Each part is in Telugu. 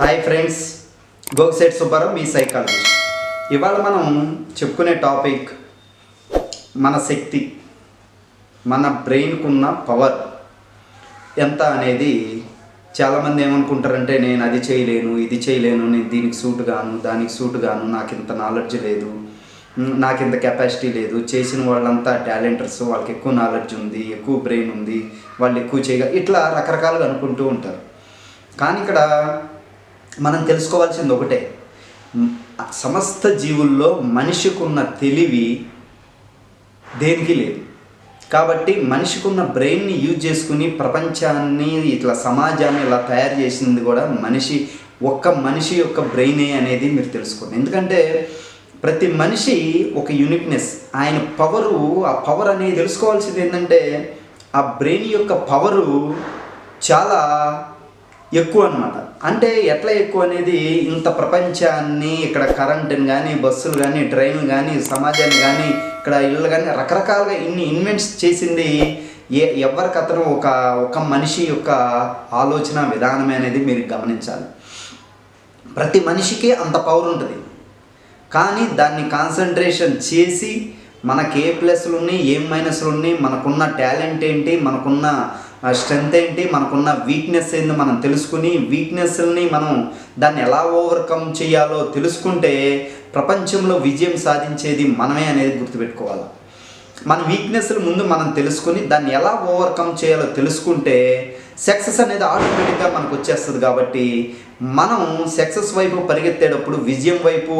హాయ్ ఫ్రెండ్స్ గోక్సెట్ సుబ్బారావు మీ సైకాలజిస్ట్ ఇవాళ మనం చెప్పుకునే టాపిక్ మన శక్తి మన బ్రెయిన్కున్న పవర్ ఎంత అనేది చాలామంది ఏమనుకుంటారంటే నేను అది చేయలేను ఇది చేయలేను నేను దీనికి సూట్ గాను దానికి సూట్ గాను నాకు ఇంత నాలెడ్జ్ లేదు నాకు ఇంత కెపాసిటీ లేదు చేసిన వాళ్ళంతా టాలెంటర్స్ వాళ్ళకి ఎక్కువ నాలెడ్జ్ ఉంది ఎక్కువ బ్రెయిన్ ఉంది వాళ్ళు ఎక్కువ చేయగ ఇట్లా రకరకాలుగా అనుకుంటూ ఉంటారు. కానీ ఇక్కడ మనం తెలుసుకోవాల్సింది ఒకటే. సమస్త జీవుల్లో మనిషికున్న తెలివి దేనికి లేదు. కాబట్టి మనిషికున్న బ్రెయిన్ని యూజ్ చేసుకుని ప్రపంచాన్ని ఇట్లా సమాజాన్ని ఇలా తయారు చేసింది కూడా మనిషి ఒక్క మనిషి యొక్క బ్రెయినే అనేది మీరు తెలుసుకోండి. ఎందుకంటే ప్రతి మనిషి ఒక యూనిక్నెస్ ఆయన పవరు ఆ పవర్ అనేది తెలుసుకోవాల్సింది ఏంటంటే ఆ బ్రెయిన్ యొక్క పవరు చాలా ఎక్కువ అనమాట అంటే ఎట్లా ఎక్కువ అనేది ఇంత ప్రపంచాన్ని ఇక్కడ కరెంటుని కానీ బస్సులు కానీ ట్రైన్లు కానీ సమాజాన్ని కానీ ఇక్కడ ఇళ్ళు కానీ రకరకాలుగా ఇన్ని ఇన్వెంట్స్ చేసింది ఏ ఎవరికతను ఒక ఒక మనిషి యొక్క ఆలోచన విధానమే అనేది మీరు గమనించాలి. ప్రతి మనిషికి అంత పవర్ ఉంటుంది. కానీ దాన్ని కాన్సన్ట్రేషన్ చేసి మనకి ఏ ప్లస్లు ఉన్నాయి ఏం మైనస్లు ఉన్నాయి మనకున్న టాలెంట్ ఏంటి మనకున్న స్ట్రెంత్ ఏంటి? మనకున్న వీక్నెస్ ఏందో మనం తెలుసుకుని వీక్నెస్ని మనం దాన్ని ఎలా ఓవర్కమ్ చేయాలో తెలుసుకుంటే ప్రపంచంలో విజయం సాధించేది మనమే అనేది గుర్తుపెట్టుకోవాలి. మన వీక్నెస్లు ముందు మనం తెలుసుకుని దాన్ని ఎలా ఓవర్కమ్ చేయాలో తెలుసుకుంటే సక్సెస్ అనేది ఆటోమేటిక్గా మనకు వచ్చేస్తుంది కాబట్టి మనం సక్సెస్ వైపు పరిగెత్తేటప్పుడు విజయం వైపు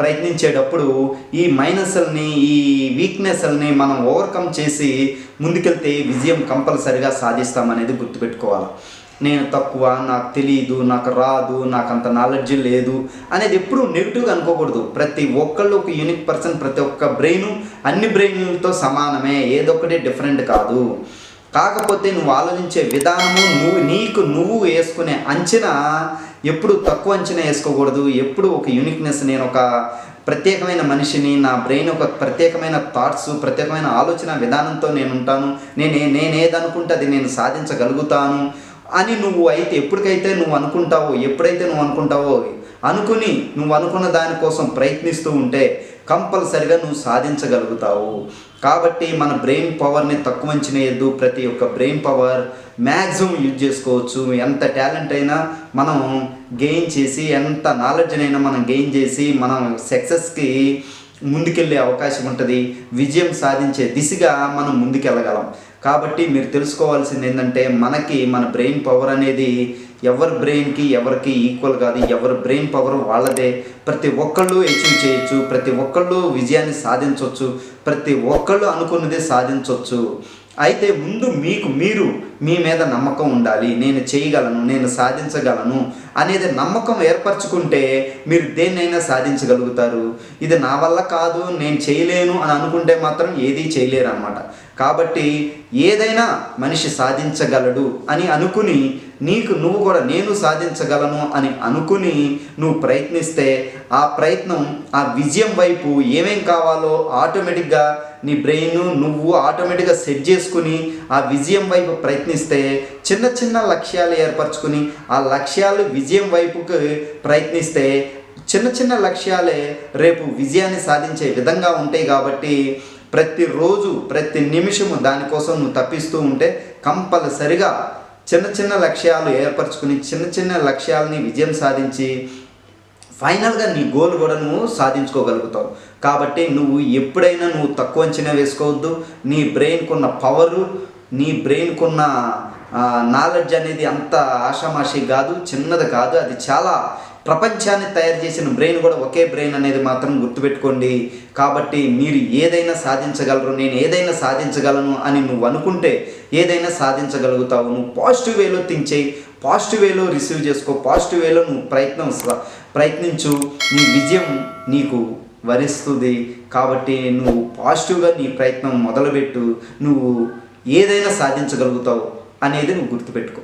ప్రయత్నించేటప్పుడు ఈ మైనస్ల్ని ఈ వీక్నెస్ల్ని మనం ఓవర్కమ్ చేసి ముందుకెళ్తే విజయం కంపల్సరిగా సాధిస్తామనేది గుర్తుపెట్టుకోవాలి. నేను తక్కువ నాకు తెలియదు నాకు రాదు నాకు అంత నాలెడ్జ్ లేదు అనేది ఎప్పుడూ నెగిటివ్గా అనుకోకూడదు. ప్రతి ఒక్కళ్ళు ఒక యూనిక్ పర్సన్ ప్రతి ఒక్క బ్రెయిన్ అన్ని బ్రెయిన్లతో సమానమే ఏదొక్కటి డిఫరెంట్ కాదు. కాకపోతే నువ్వు ఆలోచించే విధానము నువ్వు నీకు నువ్వు వేసుకునే అంచనా ఎప్పుడు తక్కువ అంచనా వేసుకోకూడదు. ఎప్పుడు ఒక యూనిక్నెస్ నేను ఒక ప్రత్యేకమైన మనిషిని నా బ్రెయిన్ ఒక ప్రత్యేకమైన థాట్స్ ప్రత్యేకమైన ఆలోచన విధానంతో నేను ఉంటాను నేను నేనేదనుకుంటే అది నేను సాధించగలుగుతాను అని నువ్వు అయితే ఎప్పటికైతే నువ్వు అనుకుంటావో ఎప్పుడైతే నువ్వు అనుకుంటావో అనుకుని నువ్వు అనుకున్న దానికోసం ప్రయత్నిస్తూ ఉంటే కంపల్సరిగా నువ్వు సాధించగలుగుతావు. కాబట్టి మన బ్రెయిన్ పవర్ని తక్కువ అంచనేయద్దు ప్రతి ఒక్క బ్రెయిన్ పవర్ మ్యాక్సిమం యూజ్ చేసుకోవచ్చు. ఎంత టాలెంట్ అయినా మనం గెయిన్ చేసి ఎంత నాలెడ్జ్నైనా మనం గెయిన్ చేసి మనం సక్సెస్కి ముందుకెళ్ళే అవకాశం ఉంటుంది. విజయం సాధించే దిశగా మనం ముందుకెళ్ళగలం. కాబట్టి మీరు తెలుసుకోవాల్సింది ఏంటంటే మనకి మన బ్రెయిన్ పవర్ అనేది ఎవరి బ్రెయిన్కి ఎవరికి ఈక్వల్ కాదు ఎవరి బ్రెయిన్ పవర్ వాళ్ళదే. ప్రతి ఒక్కళ్ళు అచీవ్ చేయొచ్చు ప్రతి ఒక్కళ్ళు విజయాన్ని సాధించవచ్చు ప్రతి ఒక్కళ్ళు అనుకున్నది సాధించవచ్చు అయితే ముందు మీకు మీరు మీ మీద నమ్మకం ఉండాలి. నేను చేయగలను నేను సాధించగలను అనేది నమ్మకం ఏర్పరచుకుంటే మీరు దేన్నైనా సాధించగలుగుతారు. ఇది నా వల్ల కాదు నేను చేయలేను అని అనుకుంటే మాత్రం ఏదీ చేయలేరు అనమాట కాబట్టి ఏదైనా మనిషి సాధించగలడు అని అనుకుని నీకు నువ్వు కూడా నేను సాధించగలను అని అనుకుని నువ్వు ప్రయత్నిస్తే ఆ ప్రయత్నం ఆ విజయం వైపు ఏమేం కావాలో ఆటోమేటిక్గా నీ బ్రెయిన్ నువ్వు ఆటోమేటిక్గా సెట్ చేసుకుని ఆ విజయం వైపు ప్రయత్నిస్తే చిన్న చిన్న లక్ష్యాలు ఏర్పరచుకుని ఆ లక్ష్యాలు విజయం వైపుకి ప్రయత్నిస్తే చిన్న చిన్న లక్ష్యాలే రేపు విజయాన్ని సాధించే విధంగా ఉంటాయి కాబట్టి ప్రతిరోజు ప్రతి నిమిషము దానికోసం నువ్వు తప్పిస్తూ ఉంటే కంపల్సరిగా చిన్న చిన్న లక్ష్యాలు ఏర్పరచుకుని చిన్న చిన్న లక్ష్యాలని విజయం సాధించి ఫైనల్గా నీ గోల్ కూడా నువ్వు సాధించుకోగలుగుతావు. కాబట్టి నువ్వు ఎప్పుడైనా నువ్వు తక్కువ అంచనా వేసుకోవద్దు. నీ బ్రెయిన్కున్న పవరు నీ బ్రెయిన్కున్న నాలెడ్జ్ అనేది అంత ఆషామాషి కాదు చిన్నది కాదు. అది చాలా ప్రపంచాన్ని తయారు చేసిన బ్రెయిన్ కూడా ఒకే బ్రెయిన్ అనేది మాత్రం గుర్తుపెట్టుకోండి. కాబట్టి మీరు ఏదైనా సాధించగలరు నేను ఏదైనా సాధించగలను అని నువ్వు అనుకుంటే ఏదైనా సాధించగలుగుతావు. నువ్వు పాజిటివ్ వేలో థింక్ చేయి పాజిటివ్ వేలో రిసీవ్ చేసుకో పాజిటివ్ వేలో నువ్వు ప్రయత్నం ప్రయత్నించు. నీ విజయం నీకు వరిస్తుంది. కాబట్టి నువ్వు పాజిటివ్గా నీ ప్రయత్నం మొదలుపెట్టు. నువ్వు ఏదైనా సాధించగలుగుతావు అనేది నువ్వు గుర్తుపెట్టుకో.